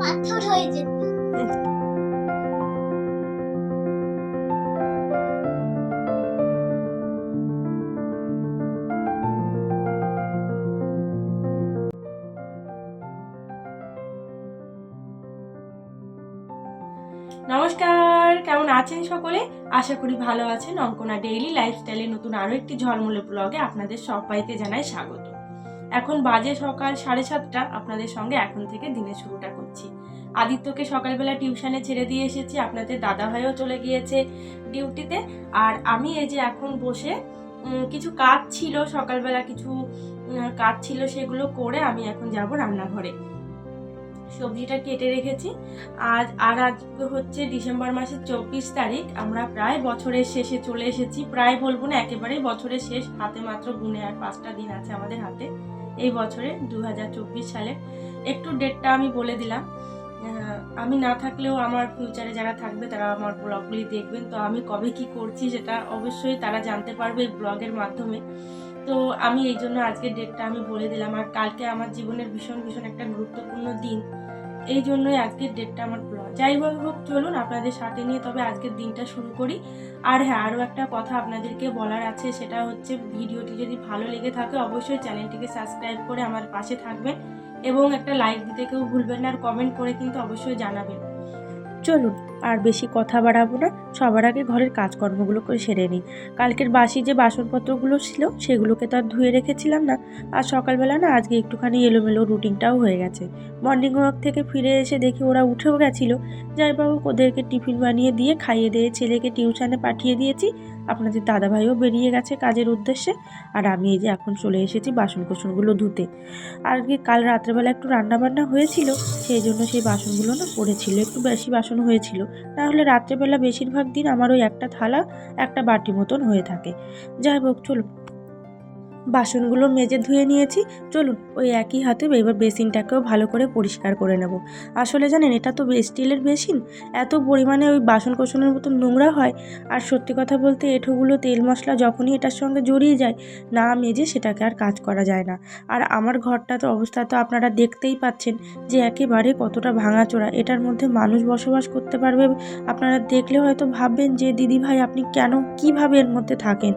পাথর হয়ে যেত। নমস্কার, কেমন আছেন সকলে? আশা করি ভালো আছেন। অঙ্কনা ডেইলি লাইফস্টাইলে নতুন আরও একটি ঝলমলে ব্লগে আপনাদের সবাইকে জানাই স্বাগত। এখন বাজে সকাল সাড়ে সাতটা, আপনাদের সঙ্গে এখন থেকে দিনের শুরুটা করছি। আদিত্যকে সকালবেলা টিউশনে ছেড়ে দিয়ে এসেছি, আপনাদের দাদা ভাইও চলে গিয়েছে ডিউটিতে। আর আমি এই যে এখন বসে কিছু কাজ ছিল, সকালবেলা কিছু কাজ ছিল সেগুলো করে আমি এখন যাব রান্নাঘরে। সবজিটা কেটে রেখেছি। আজ, আর আজকে হচ্ছে ডিসেম্বর মাসের চব্বিশ তারিখ। আমরা প্রায় বছরের শেষে চলে এসেছি। প্রায় বলব না, একেবারেই বছরের শেষ। হাতে মাত্র গুনে আর পাঁচটা দিন আছে আমাদের হাতে। এই বছরে দু হাজার চব্বিশ সালে। একটু ডেটটা আমি বলে দিলাম। আমি না থাকলেও আমার ফিউচারে যারা থাকবে তারা আমার ব্লগগুলি দেখবেন। তো আমি কবে কি করছি সেটা অবশ্যই তারা জানতে পারবে এই ব্লগের মাধ্যমে। তো আমি এই জন্য আজকের ডেটটা আমি বলে দিলাম। আর কালকে আমার জীবনের ভীষণ ভীষণ একটা গুরুত্বপূর্ণ দিন। এই জন্যই আজকের ডেটটা আমার যাই হোক চলুন আপনাদের সাথে নিয়ে তবে আজকের দিনটা শুরু করি। আর হ্যাঁ আরও একটা কথা আপনাদেরকে বলার আছে, সেটা হচ্ছে ভিডিওটি যদি ভালো লেগে থাকে, অবশ্যই চ্যানেলটিকে সাবস্ক্রাইব করে আমার পাশে থাকবেন এবং একটা লাইক দিতে কেউ ভুলবেন না, আর কমেন্ট করে কিন্তু অবশ্যই জানাবেন। চলুন। আর বেশি কথা বাড়াবো না। সবার আগে ঘরের কাজকর্মগুলো করে সেরে নিই। কালকের বাসি যে বাসনপত্রগুলো ছিল, সেগুলোকে তো আর ধুয়ে রেখেছিলাম না। আর সকালবেলা না আজকে একটুখানি এলোমেলো রুটিনটাও হয়ে গেছে। মর্নিং ওয়াক থেকে ফিরে এসে দেখি ওরা উঠেও গেছিল। যাই বাবু, ওদেরকে টিফিন বানিয়ে দিয়ে খাইয়ে দিয়ে ছেলেকে টিউশানে পাঠিয়ে দিয়েছি। আপনাদের দাদাভাইও বেরিয়ে গেছে কাজের উদ্দেশ্যে। আর আমি এই যে এখন চলে এসেছি বাসন কোসনগুলো ধুতে। আর কি কাল রাত্রেবেলা একটু রান্নাবান্না হয়েছিল, সেই জন্য সেই বাসনগুলো না পড়েছিল, একটু বেশি বাসন হয়েছিল। তাহলে রাত্রেবেলা বেশিরভাগ দিন আমার ওই একটা থালা, একটা বাটি মতন হয়ে থাকে। যাই হোক, চলুন। বাসনগুলো মেজে ধুয়ে নিয়েছি। চলুন, ওই একই হাতে এবার বেসিনটাকেও ভালো করে পরিষ্কার করে নেব। আসলে জানেন, এটা তো স্টিলের বেসিন। এত পরিমাণে ওই বাসন কোসনের মতো নোংরা হয়। আর সত্যি কথা বলতে এঁঠোগুলো তেল মশলা যখনই এটার সঙ্গে জড়িয়ে যায়, না মেজে সেটাকে আর কাজ করা যায় না। আর আমার ঘরটা তো অবস্থা তো আপনারা দেখতেই পাচ্ছেন যে একেবারে কতটা ভাঙাচোরা। এটার মধ্যে মানুষ বসবাস করতে পারবে, আপনারা দেখলে হয়তো ভাববেন যে, দিদি ভাই, আপনি কেন, কীভাবে এর মধ্যে থাকেন?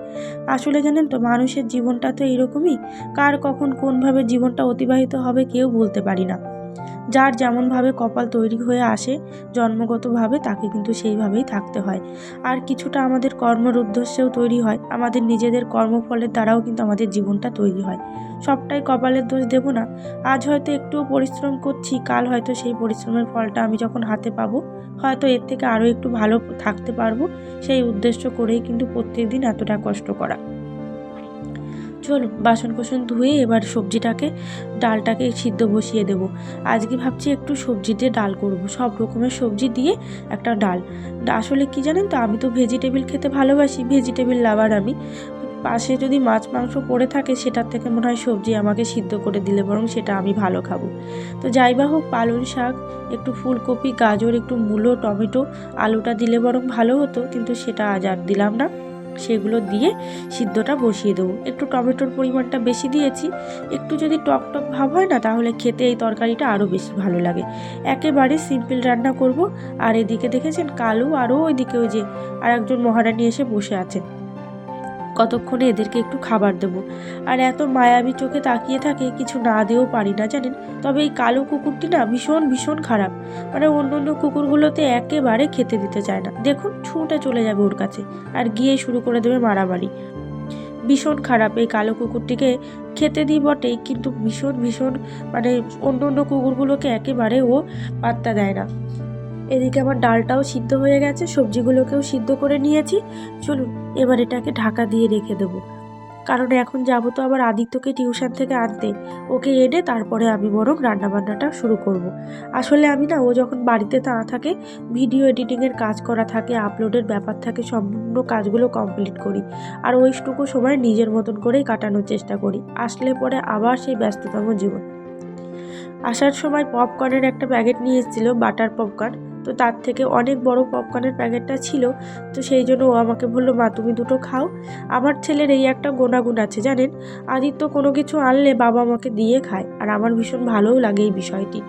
আসলে জানেন তো, মানুষের জীবনটা তো এরকমই কার কখন কোনভাবে জীবনটা অতিবাহিত হবে কেউ বলতে পারি না। যার যেমনভাবে কপাল তৈরি হয়ে আসে, জন্মগতভাবে তাকে কিন্তু সেইভাবেই থাকতে হয়। আর কিছুটা আমাদের কর্মের উদ্দেশ্যেও তৈরি হয়। আমাদের নিজেদের কর্মফলের দ্বারাও কিন্তু আমাদের জীবনটা তৈরি হয়। সবটাই কপালের দোষ দেব না। আজ হয়তো একটুও পরিশ্রম করছি, কাল হয়তো সেই পরিশ্রমের ফলটা আমি যখন হাতে পাবো, হয়তো এর থেকে আরও একটু ভালো থাকতে পারব, সেই উদ্দেশ্য করেই কিন্তু প্রত্যেক দিন এতটা কষ্ট করা। চলুন বাসন কোসন ধুয়ে এবার সবজিটাকে, ডালটাকে সিদ্ধ বসিয়ে দেবো। আজকে ভাবছি একটু সবজি দিয়ে ডাল করব। সব রকমের সবজি দিয়ে একটা ডাল। আসলে কি জানেন তো, আমি তো ভেজিটেবিল খেতে ভালোবাসি, ভেজিটেবিল লাভার আমি। পাশে যদি মাছ, মাংস পড়ে থাকে, সেটার থেকে মনে হয় সবজি আমাকে সিদ্ধ করে দিলে বরং সেটা আমি ভালো খাব। তো যাই বা হোক, পালং শাক, একটু ফুলকপি, গাজর, একটু মূলো, টমেটো, আলুটা দিলে বরং ভালো হতো, কিন্তু সেটা আজ আর দিলাম না। সেগুলো দিয়ে সিদ্ধটা বসিয়ে দেবো। একটু টমেটোর পরিমাণটা বেশি দিয়েছি। একটু যদি টক টক ভাব হয় না, তাহলে খেতে এই তরকারিটা আরও বেশি ভালো লাগে। একেবারে সিম্পল রান্না করব। আর এদিকে দেখেছেন কালু আরও ওইদিকে ওই যে আর একজন মহারানী এসে বসে আছেন। কতক্ষণে এদেরকে একটু খাবার দেবো। আর এত মায়াবী চোখে তাকিয়ে থাকে, কিছু না দিয়েও পারি না, জানেন? তবে এই কালো কুকুরটি না ভীষণ ভীষণ খারাপ। মানে অন্য অন্য কুকুরগুলোতে একেবারে খেতে দিতে চায় না। দেখুন, ছুঁটে চলে যাবে ওর কাছে আর গিয়ে শুরু করে দেবে মারামারি। ভীষণ খারাপ এই কালো কুকুরটিকে খেতে দিই বটেই, কিন্তু ভীষণ ভীষণ মানে অন্য অন্য কুকুরগুলোকে একেবারে ও পাত্তা দেয় না। এদিকে আমার ডালটাও সিদ্ধ হয়ে গেছে, সবজিগুলোকেও সিদ্ধ করে নিয়েছি। চলুন, এবার এটাকে ঢাকা দিয়ে রেখে দেবো। কারণ এখন যাব তো আবার আদিত্যকে টিউশন থেকে আনতে। ওকে এনে তারপরে আমি বরং রান্নাবান্নাটা শুরু করব। আসলে আমি না, ও যখন বাড়িতে না থাকে, ভিডিও এডিটিংয়ের কাজ করা থাকে, আপলোডের ব্যাপার থাকে, সম্পূর্ণ কাজগুলো কমপ্লিট করি। আর ওইটুকু সময় নিজের মতন করেই কাটানোর চেষ্টা করি। আসলে পরে আবার সেই ব্যস্ততম জীবন। আসার সময় পপকর্নের একটা প্যাকেট নিয়ে এসেছিল, বাটার পপকর্ন। তো তার থেকে অনেক বড় পপকর্নের প্যাকেটটা ছিল, তো সেই জন্য ও আমাকে বলল, মা, তুমি দুটো খাও। আমার ছেলের এই একটা গুণাগুণ আছে, জানেন? আদিত্য কোনো কিছু আনলে বাবা আমাকে দিয়ে খায়, আর আমার ভীষণ ভালোও লাগে এই বিষয়টি।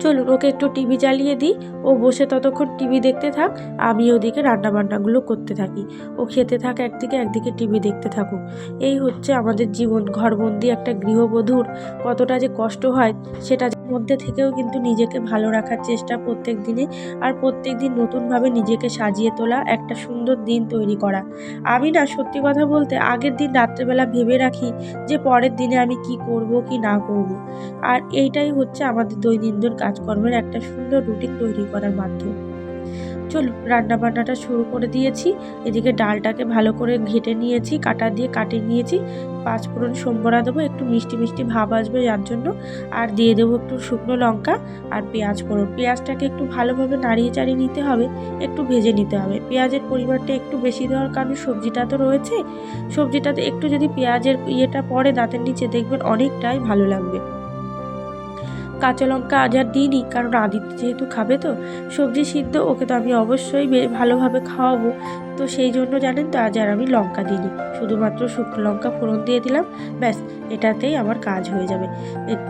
চলুন, ওকে একটু টিভি চালিয়ে দিই। ও বসে ততক্ষণ টিভি দেখতে থাক, আমি ওদিকে রান্না বান্নাগুলো করতে থাকি। ও খেতে থাক, একদিকে একদিকে টিভি দেখতে থাকুক। এই হচ্ছে আমাদের জীবন, ঘরবন্দি একটা গৃহবধূর কতটা যে কষ্ট হয়, সেটা মধ্যে থেকেও কিন্তু নিজেকে ভালো রাখার চেষ্টা প্রত্যেক দিনে আর প্রত্যেক দিন নতুনভাবে নিজেকে সাজিয়ে তোলা, একটা সুন্দর দিন তৈরি করা। আমি না, সত্যি কথা বলতে, আগের দিন রাত্রেবেলা ভেবে রাখি যে পরের দিনে আমি কি করব, কি না করব। আর এইটাই হচ্ছে আমাদের দৈনন্দিন কাজকর্মের একটা সুন্দর রুটিন তৈরি করার মাধ্যম। চলুন রান্না বান্নাটা শুরু করে দিয়েছি। এদিকে ডালটাকে ভালো করে ঘেটে নিয়েছি, কাটা দিয়ে কাটিয়ে নিয়েছি। পাঁচ ফোড়ন সম্বরা দেবো, একটু মিষ্টি মিষ্টি ভাব আসবে যার জন্য। আর দিয়ে দেবো একটু শুকনো লঙ্কা আর পেঁয়াজ ফোড়ন। পেঁয়াজটাকে একটু ভালোভাবে নাড়িয়ে চাড়িয়ে নিতে হবে, একটু ভেজে নিতে হবে। পেঁয়াজের পরিমাণটা একটু বেশি দেওয়ার কারণ সবজিটা তো রয়েছে। সবজিটাতে একটু যদি পেঁয়াজের ইয়েটা পড়ে, দাঁতের নিচে দেখবেন অনেকটাই ভালো লাগবে। কাঁচা লঙ্কা আজ আর দিইনি, কারণ আদিত্য যেহেতু খাবে তো, সবজি সিদ্ধ, ওকে তো আমি অবশ্যই ভালোভাবে খাওয়াবো। তো সেই জন্য জানেন তো, আজ আর আমি লঙ্কা দিইনি। শুধুমাত্র শুকনো লঙ্কা ফোড়ন দিয়ে দিলাম, ব্যাস, এটাতেই আমার কাজ হয়ে যাবে।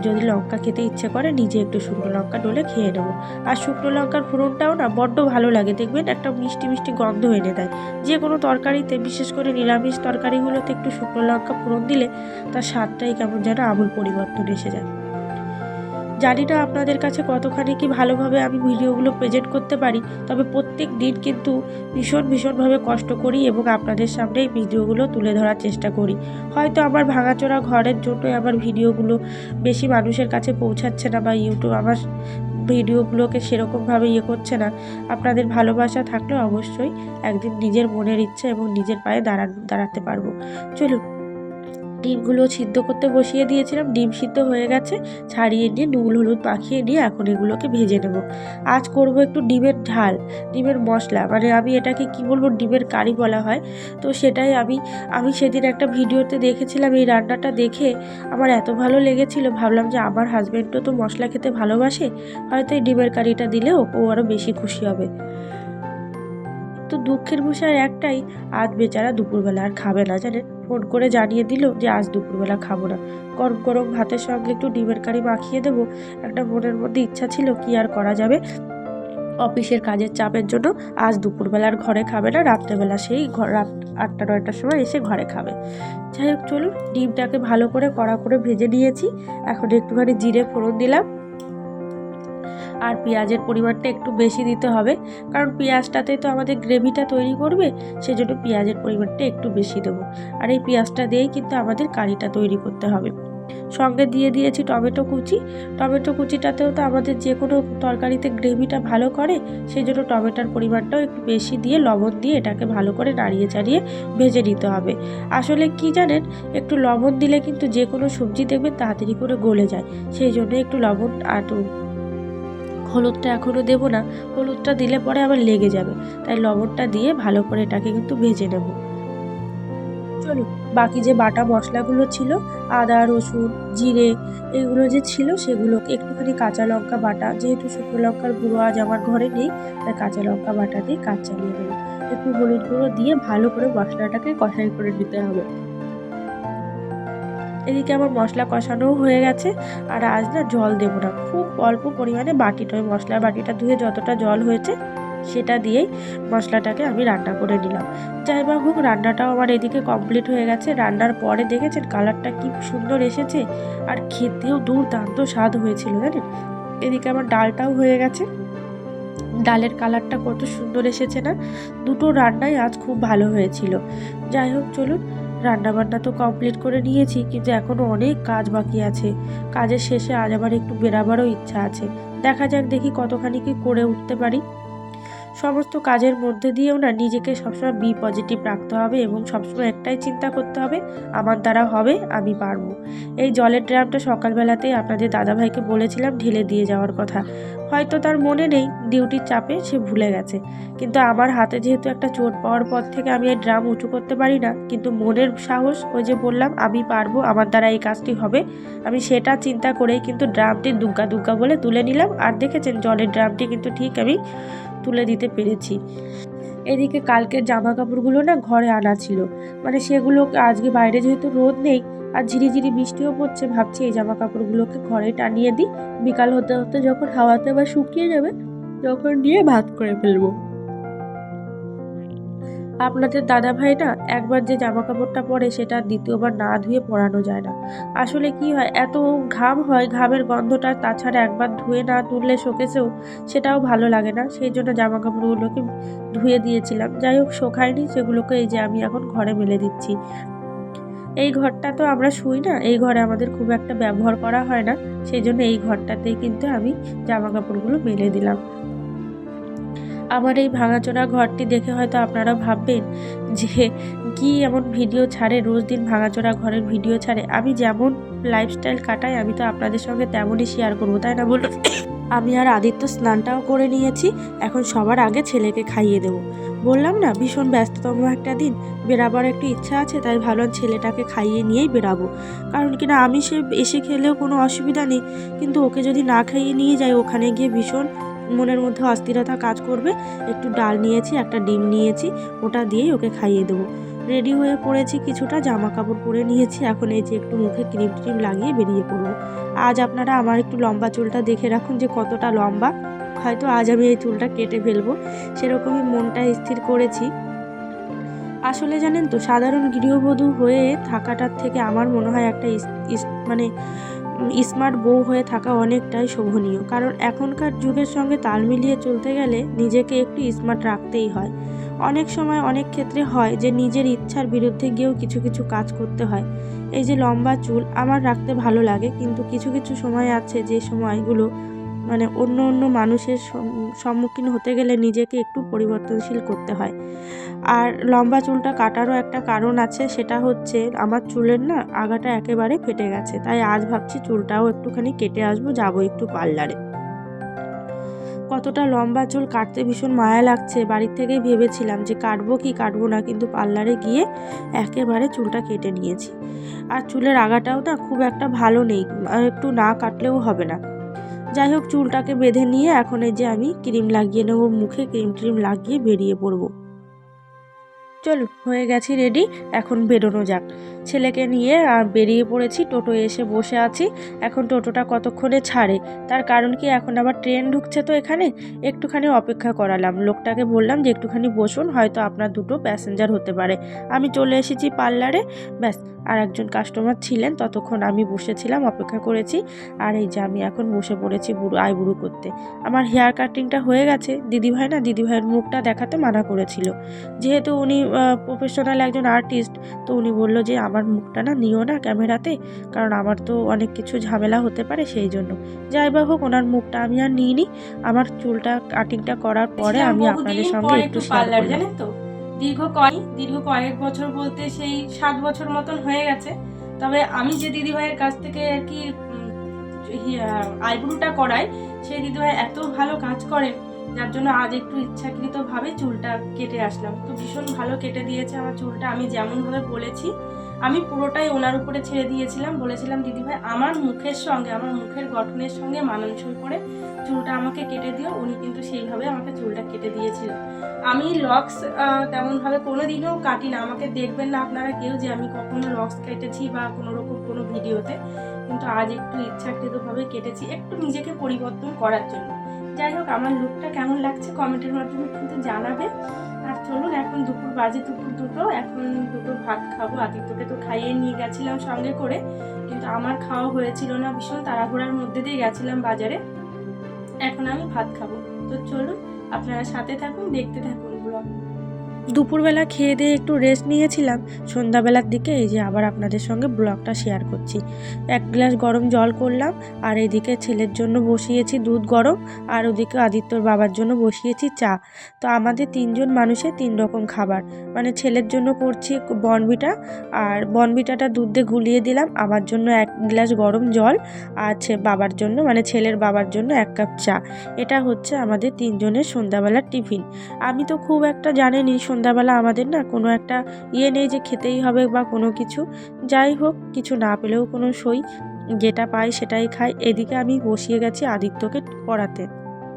যদি লঙ্কা খেতে ইচ্ছে করে, নিজে একটু শুকনো লঙ্কা ডলে খেয়ে নেব। আর শুকনো লঙ্কার ফোড়নটাও না, বড্ড ভালো লাগে, দেখবেন একটা মিষ্টি মিষ্টি গন্ধ এনে দেয়। যে কোনো তরকারিতে, বিশেষ করে নিরামিষ তরকারিগুলোতে একটু শুকনো লঙ্কা ফোড়ন দিলে, তার স্বাদটাই কেমন যেন আমূল পরিবর্তন এসে যায়। জানি না আপনাদের কাছে কতখানি কি ভালোভাবে আমি ভিডিওগুলো প্রেজেন্ট করতে পারি, তবে প্রত্যেক দিন কিন্তু ভীষণ ভীষণভাবে কষ্ট করি এবং আপনাদের সামনে এই ভিডিওগুলো তুলে ধরার চেষ্টা করি। হয়তো আমার ভাঙাচোরা ঘরের জন্য আমার ভিডিওগুলো বেশি মানুষের কাছে পৌঁছাচ্ছে না বা ইউটিউব আমার ভিডিওগুলোকে সেরকমভাবে ইয়ে করছে না। আপনাদের ভালোবাসা থাকলে অবশ্যই একদিন নিজের মনের ইচ্ছে এবং নিজের পায়ে দাঁড়ান, দাঁড়াতে পারব। চলুন। ডিমগুলো সিদ্ধ করতে বসিয়ে দিয়েছিলাম। ডিম সিদ্ধ হয়ে গেছে। ছাড়িয়ে নিয়ে নুন, হলুদ পাখিয়ে নিয়ে এখন এগুলোকে ভেজে নেব। আজ করব একটু ডিমের ঢাল ডিমের মশলা। মানে আমি এটাকে কি বলব, ডিমের কারি বলা হয়। তো সেটাই আমি আমি সেদিন একটা ভিডিওতে দেখেছিলাম, এই রান্নাটা দেখে আমার এত ভালো লেগেছিল। ভাবলাম যে আমার হাজব্যান্ডও তো মশলা খেতে ভালোবাসে, হয়তো এই ডিমের কারিটা দিলে ও আরও বেশি খুশি হবে। তো দুঃখের বিষয় একটাই, আজ বেচারা দুপুরবেলা আর খাবে না, জানেন? ফোন করে জানিয়ে দিল যে আজ দুপুরবেলা খাব না। গরম গরম ভাতের সঙ্গে একটু ডিমের কারি মাখিয়ে দেবো। একটা মনের মধ্যে ইচ্ছা ছিল কি আর করা যাবে? অফিসের কাজের চাপের জন্য আজ দুপুরবেলার ঘরে খাবে না, রাত্রেবেলা সেই ঘর রাত আটটা নয়টার সময় এসে ঘরে খাবে। যাই হোক, চলুন, ডিমটাকে ভালো করে কড়া করে ভেজে নিয়েছি। এখন একটুখানি জিরে ফোড়ন দিলাম। আর পেঁয়াজের পরিমাণটা একটু বেশি দিতে হবে। কারণ পেঁয়াজটাতে তো আমাদের গ্রেভিটা তৈরি করবে, সেজন্য পেঁয়াজের পরিমাণটা একটু বেশি দেবো। আর এই পেঁয়াজটা দিয়েই কিন্তু আমাদের কারিটা তৈরি করতে হবে। সঙ্গে দিয়ে দিয়েছি টমেটো কুচি। টমেটো কুচিটাতেও তো আমাদের যে কোনো তরকারিতে গ্রেভিটা ভালো করে সেই জন্য টমেটোর পরিমাণটাও একটু বেশি দিয়ে লবণ দিয়ে এটাকে ভালো করে নাড়িয়ে চাড়িয়ে ভেজে নিতে হবে। আসলে কি জানেন, একটু লবণ দিলে কিন্তু যে কোনো সবজি দেখবেন তাড়াতাড়ি করে গলে যায়, সেই জন্য একটু লবণ আর হলুদটা এখনও দেবো না, হলুদটা দিলে পরে আবার লেগে যাবে। তাই লবণটা দিয়ে ভালো করে এটাকে কিন্তু ভেজে নেব। চলুন, বাকি যে বাটা মশলাগুলো ছিল, আদা, রসুন, জিরে, এগুলো যে ছিল সেগুলো, একটুখানি কাঁচা লঙ্কা বাটা, যেহেতু শুকনো লঙ্কার গুঁড়ো আজ আমার ঘরে নেই, তাই কাঁচা লঙ্কা বাটা দিয়ে কাজ চালিয়ে দেবো একটু হলুদ গুঁড়ো দিয়ে ভালো করে মশলাটাকে কষাই করে নিতে হবে। এদিকে আমার মশলা কষানোও হয়ে গেছে, আর আজ না জল দেবো না। খুব অল্প পরিমাণে বাটিটা ওই মশলার বাটিটা ধুয়ে যতটা জল হয়েছে, সেটা দিয়েই মশলাটাকে আমি রান্না করে নিলাম। যাই বা হোক, রান্নাটাও আমার এদিকে কমপ্লিট হয়ে গেছে। রান্নার পরে দেখেছেন কালারটা কি সুন্দর এসেছে, আর খেতেও দুর্দান্ত স্বাদ হয়েছিল, জানেন? এদিকে আমার ডালটাও হয়ে গেছে। ডালের কালারটা কত সুন্দর এসেছে না? দুটো রান্নাই আজ খুব ভালো হয়েছিল। যাই হোক, চলুন রান্নাবান্না তো কমপ্লিট করে নিয়েছি, কিন্তু এখনও অনেক কাজ বাকি আছে। কাজের শেষে আজ আবার একটু বেরাবারও ইচ্ছা আছে। দেখা যাক দেখি কতখানি কি করে উঠতে পারি। সমস্ত কাজের মধ্যে দিয়েও না নিজেকে সবসময় বি পজিটিভ রাখতে হবে এবং সবসময় একটাই চিন্তা করতে হবে, আমার দ্বারা হবে, আমি পারব। এই জলের ড্রামটা সকালবেলাতেই আপনাদের দাদাভাইকে বলেছিলাম ঢেলে দিয়ে যাওয়ার কথা। হয়তো তার মনে নেই, ডিউটির চাপে সে ভুলে গেছে। কিন্তু আমার হাতে যেহেতু একটা চোট পাওয়ার পর থেকে আমি এই ড্রাম উঁচু করতে পারি না, কিন্তু মনের সাহস, ওই যে বললাম, আমি পারব, আমার দ্বারা এই কাজটি হবে, আমি সেটা চিন্তা করেই কিন্তু ড্রামটি দুগ্গা দুগ্গা বলে তুলে নিলাম। আর দেখেছেন, জলের ড্রামটি কিন্তু ঠিক আমি তুলে দিতে পেরেছি। এদিকে কালকের জামা কাপড়গুলো না ঘরে আনা ছিল। মানে সেগুলো আজকে বাইরে যেহেতু রোদ নেই আর ঝিরিঝিরি বৃষ্টিও পড়ছে, ভাবছি এই জামা কাপড়গুলোকে ঘরে টানিয়ে দিই। বিকাল হতে হতে যখন হাওয়াতে বা শুকিয়ে যাবে, তখন নিয়ে ভাত করে ফেলব। আপনাদের দাদা ভাই না একবার যে জামা কাপড়টা পরে সেটা দ্বিতীয়বার না ধুয়ে পরানো যায় না। আসলে কি হয়, এত ঘাম হয়, ঘামের গন্ধটা তাছাড়া একবার ধুয়ে না তুললে শোকেছেও সেটাও ভালো লাগে না। সেই জন্য জামা কাপড়গুলোকে ধুয়ে দিয়েছিলাম। যাই হোক, শোকায়নি, সেগুলোকে এই যে আমি এখন ঘরে মেলে দিচ্ছি। এই ঘরটা তো আমরা শুই না, এই ঘরে আমাদের খুব একটা ব্যবহার করা হয় না। সেই জন্য এই ঘরটাতেই কিন্তু আমি জামা কাপড়গুলো মেলে দিলাম। আমার এই ভাঙাচোরা ঘরটি দেখে হয়তো আপনারা ভাববেন যে, কি এমন ভিডিও ছাড়ে, রোজ দিন ভাঙাচোরা ঘরের ভিডিও ছাড়ে। আমি যেমন লাইফস্টাইল কাটাই, আমি তো আপনাদের সঙ্গে তেমনই শেয়ার করব, তাই না বলুন? আমি আর আদিত্য স্নানটাও করে নিয়েছি, এখন সবার আগে ছেলেকে খাইয়ে দেবো। বললাম না, ভীষণ ব্যস্ততম একটা দিন বেরাবার একটু ইচ্ছা আছে, তাই ভাবলাম ছেলেটাকে খাইয়ে নিয়েই বেরাবো কারণ কিনা আমি সে এসে খেলেও কোনো অসুবিধা নেই, কিন্তু ওকে যদি না খাইয়ে নিয়ে যাই, ওখানে গিয়ে ভীষণ মনের মধ্যে অস্থিরতা কাজ করবে। একটু ডাল নিয়েছি, একটা ডিম নিয়েছি, ওটা দিয়েই ওকে খাইয়ে দেবো। রেডি হয়ে পড়েছি, কিছুটা জামা কাপড় পরে নিয়েছি। এখন এই যে একটু মুখে ক্রিম ট্রিম লাগিয়ে বেরিয়ে পড়ব। আজ আপনারা আমার একটু লম্বা চুলটা দেখে রাখুন যে কতটা লম্বা। হয়তো আজ আমি এই চুলটা কেটে ফেলব। সেরকমই মনটা স্থির করেছি। আসলে জানেন তো, সাধারণ গৃহবধূ হয়ে থাকাটার থেকে আমার মনে হয় একটা মানে স্মার্ট বউ হয়ে থাকা অনেকটাই শোভনীয়। কারণ এখনকার যুগের সঙ্গে তাল মিলিয়ে চলতে গেলে নিজেকে একটু স্মার্ট রাখতেই হয়। অনেক সময় অনেক ক্ষেত্রে হয় যে নিজের ইচ্ছার বিরুদ্ধে গিয়েও কিছু কিছু কাজ করতে হয়। এই যে লম্বা চুল, আমার রাখতে ভালো লাগে, কিন্তু কিছু কিছু সময় আছে যে সময়গুলো মানে অন্য অন্য মানুষের সম্মুখীন হতে গেলে নিজেকে একটু পরিবর্তনশীল করতে হয়। আর লম্বা চুলটা কাটারও একটা কারণ আছে, সেটা হচ্ছে আমার চুলের না আগাটা একেবারে ফেটে গেছে, তাই আজ ভাবছি চুলটাও একটুখানি কেটে আসব, যাব একটু পার্লারে। কতটা লম্বা চুল কাটতে ভীষণ মায়া লাগছে, বাড়ির থেকেই ভেবেছিলাম যে কাটবো কি কাটবো না, কিন্তু পার্লারে গিয়ে একেবারে চুলটা কেটে নিয়েছি। আর চুলের আগাটাও না খুব একটা ভালো নেই, একটু না কাটলেও হবে না। যাই হোক, চুলটাকে বেঁধে নিয়ে এখন এই যে আমি ক্রিম লাগিয়ে নেব, মুখে ক্রিম ট্রিম লাগিয়ে বেরিয়ে পড়ব। চলো, হয়ে গেছি রেডি, এখন বেরোনো যাক। ছেলেকে নিয়ে আর বেরিয়ে পড়েছি। টোটো এসে বসে আছি। এখন টোটোটা কতক্ষণে ছাড়ে? তার কারণ কি এখন আবার ট্রেন ঢুকছে তো এখানে? একটুখানি অপেক্ষা করালাম। লোকটাকে বললাম যে একটুখানি বসুন, হয়তো আপনার দুটো প্যাসেঞ্জার হতে পারে। আমি চলে এসেছি পার্লারে। ব্যাস, আর একজন কাস্টমার ছিলেন। ততক্ষণ আমি বসেছিলাম, অপেক্ষা করেছি। আর এই যে আমি এখন বসে পড়েছি বুড়ো, আইবুড়ো করতে। আমার হেয়ার কাটিংটা হয়ে গেছে। দিদিভাই না, দিদিভাইয়ের মুখটা দেখাতে মানা করেছিল। যেহেতু উনি প্রফেশনাল একজন আর্টিস্ট তো উনি বলল যে আমার মুখটা না নিও না ক্যামেরাতে কারণ আমার তো অনেক কিছু ঝামেলা হতে পারে সেই জন্য। যাই বা হোক ওনার মুখটা আমি আর নিইনি। আমার চুলটা কাটিংটা করার পরে আমি আপনাদের সঙ্গে একটু পার্লার জানেন তো? দীর্ঘ কয়েক দীর্ঘ কয়েক বছর বলতে সেই সাত বছর মতন হয়ে গেছে। তবে আমি যে দিদিভাইয়ের কাছ থেকে আর কি আইব্রুটা করাই সেই দিদিভাই এত ভালো কাজ করেন যার জন্য আজ একটু ইচ্ছাকৃতভাবে চুলটা কেটে আসলাম। তো ভীষণ ভালো কেটে দিয়েছে আমার চুলটা, আমি যেমনভাবে বলেছি, আমি পুরোটাই ওনার উপরে ছেড়ে দিয়েছিলাম। বলেছিলাম দিদিভাই আমার মুখের সঙ্গে, আমার মুখের গঠনের সঙ্গে মানানসই করে চুলটা আমাকে কেটে দিও। উনি কিন্তু সেইভাবে আমাকে চুলটা কেটে দিয়েছিল আমি লক্স তেমনভাবে কোনো দিনও কাটি না আমাকে দেখবেন না আপনারা কেউ যে আমি কখনো লক্স কেটেছি বা কোনো রকম কোনো ভিডিওতে। কিন্তু আজ একটু ইচ্ছাকৃতভাবে কেটেছি একটু নিজেকে পরিবর্তন করার জন্য। যাই হোক, আমার লুকটা কেমন লাগছে কমেন্টের মাধ্যমে কিন্তু জানাবে। আর চলুন, এখন দুপুর বাজে দুপুর দুটো, এখন দুটো ভাত খাব। আদিত্যকে তো খাইয়ে নিয়ে গেছিলাম সঙ্গে করে, কিন্তু আমার খাওয়া হয়েছিল না, ভীষণ তাড়াহুড়ার মধ্যে দিয়ে গেছিলাম বাজারে। এখন আমি ভাত খাব। তো চলুন, আপনারা সাথে থাকুন, দেখতে থাকুন। দুপুরবেলা খেয়ে দিয়ে একটু রেস্ট নিয়েছিলাম। সন্ধ্যাবেলার দিকে এই যে আবার আপনাদের সঙ্গে ব্লগটা শেয়ার করছি। এক গ্লাস গরম জল করলাম, আর এদিকে ছেলের জন্য বসিয়েছি দুধ গরম, আর ওদিকে আদিত্যর বাবার জন্য বসিয়েছি চা। তো আমাদের তিনজন মানুষের তিন রকম খাবার। মানে ছেলের জন্য করছি বনবিটা আর বনবিটাটা দুধ দিয়ে গুলিয়ে দিলাম, আমার জন্য এক গ্লাস গরম জল, আর বাবার জন্য মানে ছেলের বাবার জন্য এক কাপ চা। এটা হচ্ছে আমাদের তিনজনের সন্ধ্যাবেলার টিফিন। আমি তো খুব একটা জানেনি সন্ধ্যাবেলা আমাদের না কোনো একটা ইয়ে নেই যে খেতেই হবে বা কোনো কিছু। যাই হোক, কিছু না পেলেও কোনো সই। যেটা পাই সেটাই খাই। এদিকে আমি বসিয়ে গেছি আদিত্যকে পড়াতে।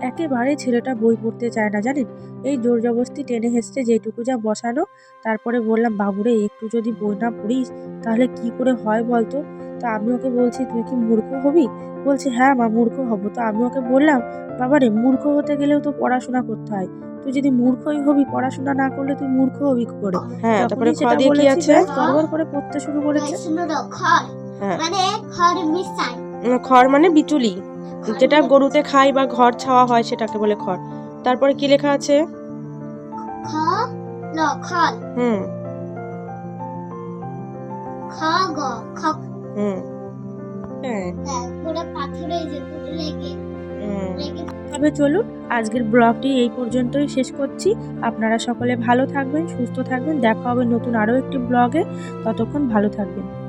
একেবারে ছেলেটা বই পড়তে চায় না, জানেন? এই জোর জবরদস্তি টেনে হেসতে যেটুকু যা বসানো তারপরে বললাম, বাবুরে, একটু যদি বই না পড়িস, তাহলে কি করে হয় বলতো? তা আমি ওকে বলছি, তুই কি মূর্খ হবি? বলছে হ্যাঁ মা, মূর্খ হব। তো আমি ওকে বললাম, বাবারে, মূর্খ হতে গেলেও তো পড়াশোনা করতে হয় তুই যদি মূর্খই হবি পড়াশোনা না করলে তুই মূর্খ হবি কি করে হ্যাঁ তারপরে খ দিয়ে কি আছে? ব্যাস গড়বড় করে পড়তে শুরু করেছে। শুনো তো খড় হ্যাঁ। মানে খড় মিশাই। খড় মানে বিচুলি। যেটা গরুতে খাই বা ঘর ছাওয়া হয় সেটাকে বলে খড়। তারপরে কি লেখা আছে? খ ল খড় হুম। খ গ খ। হুম। হ্যাঁ হ্যাঁ পুরো পাথর হয়ে যেত লেগে। তবে চলুন, আজকের ব্লগটি এই পর্যন্তই শেষ করছি। আপনারা সকলে ভালো থাকবেন, সুস্থ থাকবেন। দেখা হবে নতুন আরও একটি ব্লগে। ততক্ষণ ভালো থাকবেন।